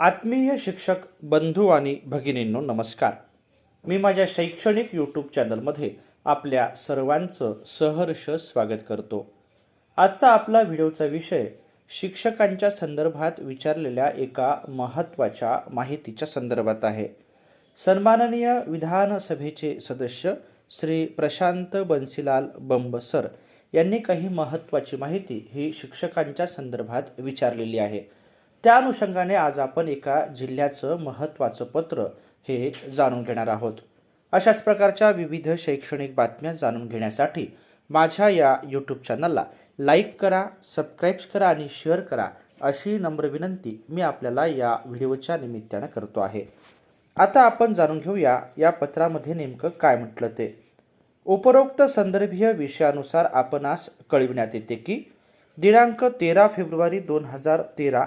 आत्मीय शिक्षक बंधू आणि भगिनींनो नमस्कार. मी माझ्या शैक्षणिक यूट्यूब चॅनलमध्ये आपल्या सर्वांचं सहर्ष स्वागत करतो. आजचा आपला व्हिडिओचा विषय शिक्षकांच्या संदर्भात विचारलेल्या एका महत्त्वाच्या माहितीच्या संदर्भात आहे. सन्माननीय विधानसभेचे सदस्य श्री प्रशांत बन्सीलाल बंब सर यांनी काही महत्त्वाची माहिती ही शिक्षकांच्या संदर्भात विचारलेली आहे. त्या अनुषंगाने आज आपण एका जिल्ह्याचं महत्त्वाचं पत्र हे जाणून घेणार आहोत. अशाच प्रकारच्या विविध शैक्षणिक बातम्या जाणून घेण्यासाठी माझ्या या यूट्यूब चॅनलला लाईक करा सबस्क्राईब करा आणि शेअर करा अशी नम्र विनंती मी आपल्याला या व्हिडिओच्या निमित्तानं करतो आहे. आता आपण जाणून घेऊया या पत्रामध्ये नेमकं काय म्हटलं ते. उपरोक्त संदर्भीय विषयानुसार आपणास कळविण्यात येते की दिनांक तेरा फेब्रुवारी दोन हजार तेरा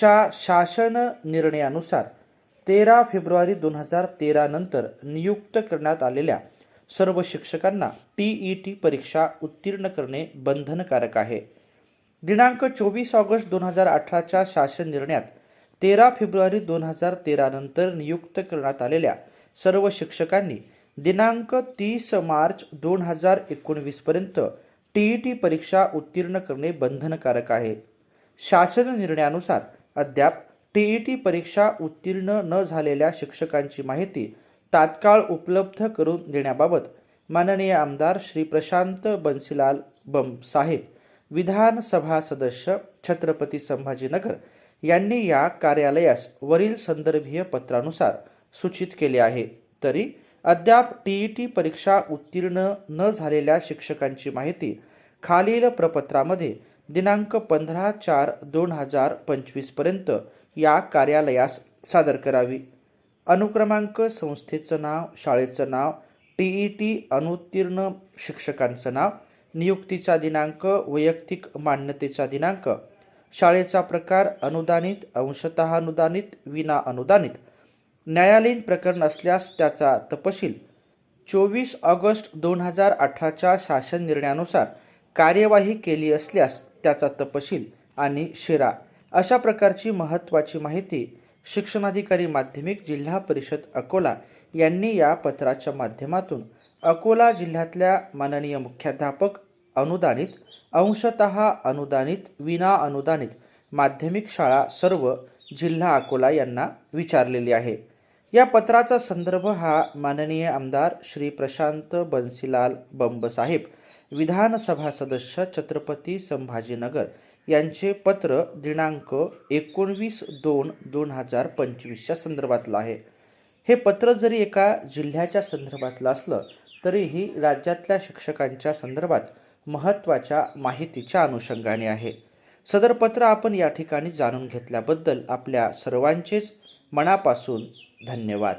च्या शासन निर्णयानुसार तेरा फेब्रुवारी दोन हजार तेरा नंतर नियुक्त करण्यात आलेल्या सर्व शिक्षकांना टी ई टी परीक्षा उत्तीर्ण करणे बंधनकारक आहे. दिनांक चोवीस ऑगस्ट दोन हजार अठराच्या शासन निर्णयात तेरा फेब्रुवारी दोन हजार तेरा नंतर नियुक्त करण्यात आलेल्या सर्व शिक्षकांनी दिनांक तीस मार्च दोन हजार एकोणवीसपर्यंत टी ई टी परीक्षा उत्तीर्ण करणे बंधनकारक आहे. शासन निर्णयानुसार अद्याप टी ई टी परीक्षा उत्तीर्ण न झालेल्या शिक्षकांची माहिती तात्काळ उपलब्ध करून देण्याबाबत माननीय आमदार श्री प्रशांत बन्सीलाल बम साहेब विधानसभा सदस्य छत्रपती संभाजीनगर यांनी या कार्यालयास वरील संदर्भीय पत्रानुसार सूचित केले आहे. तरी अद्याप टी ई टी परीक्षा उत्तीर्ण न झालेल्या शिक्षकांची माहिती खालील प्रपत्रामध्ये दिनांक पंधरा चार दोन हजार पंचवीसपर्यंत या कार्यालयास सादर करावी. अनुक्रमांक संस्थेचं नाव शाळेचं नाव टी ई टी अनुत्तीर्ण शिक्षकांचं नाव नियुक्तीचा दिनांक वैयक्तिक मान्यतेचा दिनांक शाळेचा प्रकार अनुदानित अंशतः अनुदानित विना अनुदानित न्यायालयीन प्रकरण असल्यास त्याचा तपशील चोवीस ऑगस्ट दोन हजार अठराच्या शासन निर्णयानुसार कार्यवाही केली असल्यास त्याचा तपशील आणि शिरा अशा प्रकारची महत्त्वाची माहिती शिक्षणाधिकारी माध्यमिक जिल्हा परिषद अकोला यांनी या पत्राच्या माध्यमातून अकोला जिल्ह्यातल्या माननीय मुख्याध्यापक अनुदानित अंशतः अनुदानित विना अनुदानित माध्यमिक शाळा सर्व जिल्हा अकोला यांना विचारलेली आहे. या पत्राचा संदर्भ हा माननीय आमदार श्री प्रशांत बन्सीलाल बंबसाहेब विधानसभा सदस्य छत्रपती संभाजीनगर यांचे पत्र दिनांक एकोणवीस दोन दोन हजार पंचवीसच्या संदर्भातलं आहे. हे पत्र जरी एका जिल्ह्याच्या संदर्भातलं असलं तरीही राज्यातल्या शिक्षकांच्या संदर्भात महत्त्वाच्या माहितीच्या अनुषंगाने आहे. सदर पत्र आपण या ठिकाणी जाणून घेतल्याबद्दल आपल्या सर्वांचेच मनापासून धन्यवाद.